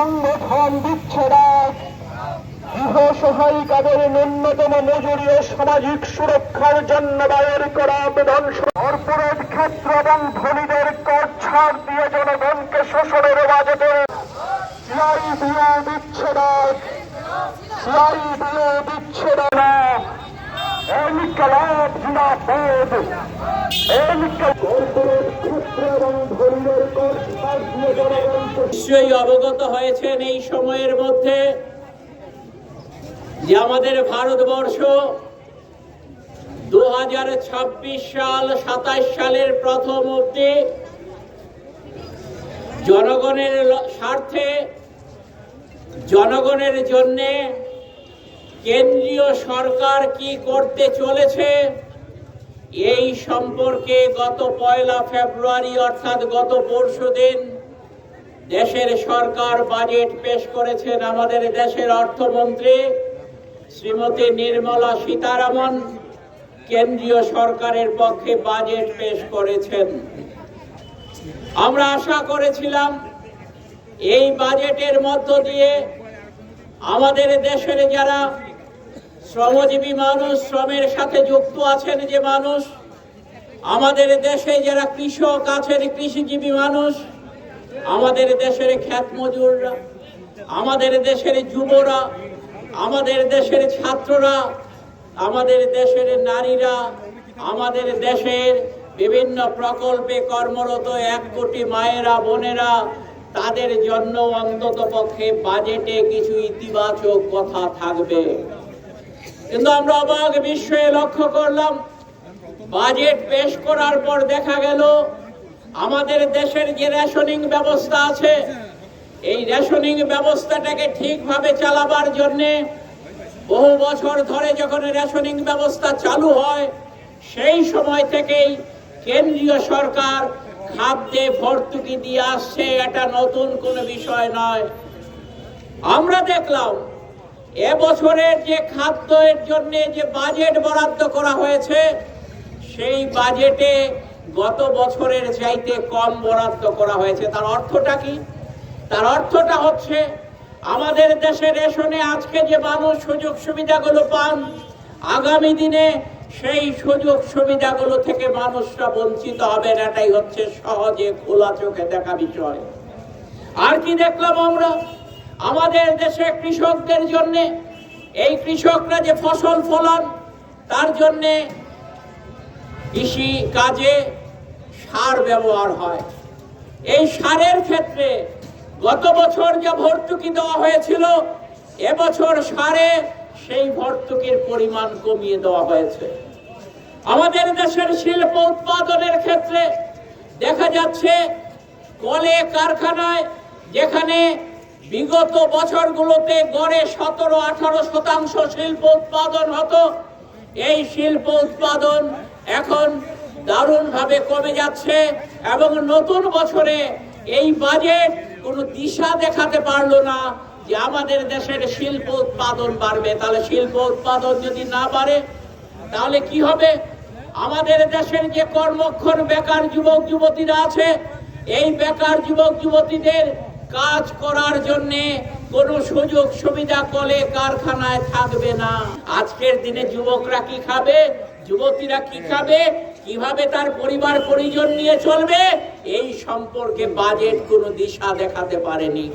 সংগঠন দিচ্ছে না। গৃহ সহায়িকাদের ন্যূনতম মজুরি ও সামাজিক সুরক্ষার জন্য দায়ের করা আবেদন কর্পোরেট ক্ষেত্র এবং ধনীদের কর ছাড় দিয়ে জনগণকে শোষণের বাজেটে জিন্দাবাদ। ইনকলাব নিশ্চয়ই অবগত হয়েছেন এই সময়ের মধ্যে যে আমাদের ভারতবর্ষ দু হাজার ছাব্বিশ সাল, সাতাশ সালের প্রথম অব্দি জনগণের স্বার্থে, জনগণের জন্যে কেন্দ্রীয় সরকার কি করতে চলেছে এই সম্পর্কে গত পয়লা ফেব্রুয়ারি, অর্থাৎ গত পরশুদিন দেশের সরকার বাজেট পেশ করেছেন আমাদের দেশের অর্থমন্ত্রী শ্রীমতী নির্মলা সীতারামন। কেন্দ্রীয় সরকারের পক্ষে বাজেট পেশ করেছেন। আমরা আশা করেছিলাম এই বাজেটের মধ্য দিয়ে আমাদের দেশের যারা শ্রমজীবী মানুষ, শ্রমের সাথে যুক্ত আছেন যে মানুষ আমাদের দেশে যারা কৃষক আছেন, কৃষিজীবী মানুষ, আমাদের দেশের খ্যাত মজুররা আমাদের দেশের যুবরা, আমাদের দেশের ছাত্ররা, আমাদের দেশের নারীরা, আমাদের দেশের বিভিন্ন প্রকল্পে কর্মরত এক কোটি মায়েরা, বোনেরা, তাদের জন্য অন্তত পক্ষে বাজেটে কিছু ইতিবাচক কথা থাকবে। কিন্তু আমরা অবাক বিস্ময়ে লক্ষ্য করলাম বাজেট পেশ করার পর দেখা গেল, আমাদের দেশের যে রেশনিং ব্যবস্থা আছে, এই রেশনিং ব্যবস্থাটাকে ঠিকভাবে চালাবার জন্যে বহু বছর ধরে যখন রেশনিং ব্যবস্থা চালু হয়, সেই সময় থেকেই কেন্দ্রীয় সরকার খাদ্যে ভর্তুকি দিয়ে আসছে, এটা নতুন কোনো বিষয় নয়। আমরা দেখলাম, এবছরের যে খাদ্যের জন্য যে বাজেট বরাদ্দ করা হয়েছে সেই বাজেটে গত বছরের চাইতে কম বরাদ্দ করা হয়েছে। তার অর্থটা কি? তার অর্থটা হচ্ছে, আমাদের দেশে রেশনে আজকে যে মানুষ সুযোগ সুবিধাগুলো পান, আগামী দিনে সেই সুযোগ সুবিধাগুলো থেকে মানুষরা বঞ্চিত হবেন এটাই হচ্ছে সহজে খোলা চোখে দেখা বিষয়। আর কি দেখলাম আমরা? আমাদের দেশে কৃষকদের জন্যে, এই কৃষকরা যে ফসল ফলান, তার জন্যে কৃষি কাজে সার ব্যবহার হয়। এই সারের ক্ষেত্রে গত বছর যে ভর্তুকি দেওয়া হয়েছিল, এবছর সারে সেই ভর্তুকির পরিমাণ কমিয়ে দেওয়া হয়েছে। আমাদের দেশের শিল্প উৎপাদনের ক্ষেত্রে দেখা যাচ্ছে, কলে কারখানায় যেখানে বিগত বছরগুলোতে গড়ে সতেরো আঠারো শতাংশ শিল্প উৎপাদন হতো, এই শিল্প উৎপাদন এখন দারুণভাবে কমে যাচ্ছে এবং নতুন বছরে এই বাজেট কোনো দিশা দেখাতে পারল না যে আমাদের দেশের শিল্প উৎপাদন বাড়বে। তাহলে শিল্প উৎপাদন যদি না বাড়ে, তাহলে কি হবে? আমাদের দেশের যে কর্মক্ষণ বেকার যুবক, যুবতীরা আছে, এই বেকার যুবক, যুবতীদের কাজ করার জন্য কোনো সুযোগ সুবিধা কলে কারখানায় থাকবে না। আজকের দিনে যুবকরা কি খাবে? যুবতীরা কি খাবে? কীভাবে তার পরিবার পরিজন নিয়ে চলবে? এই সম্পর্কে বাজেট কোনো দিশা দেখাতে পারেনি।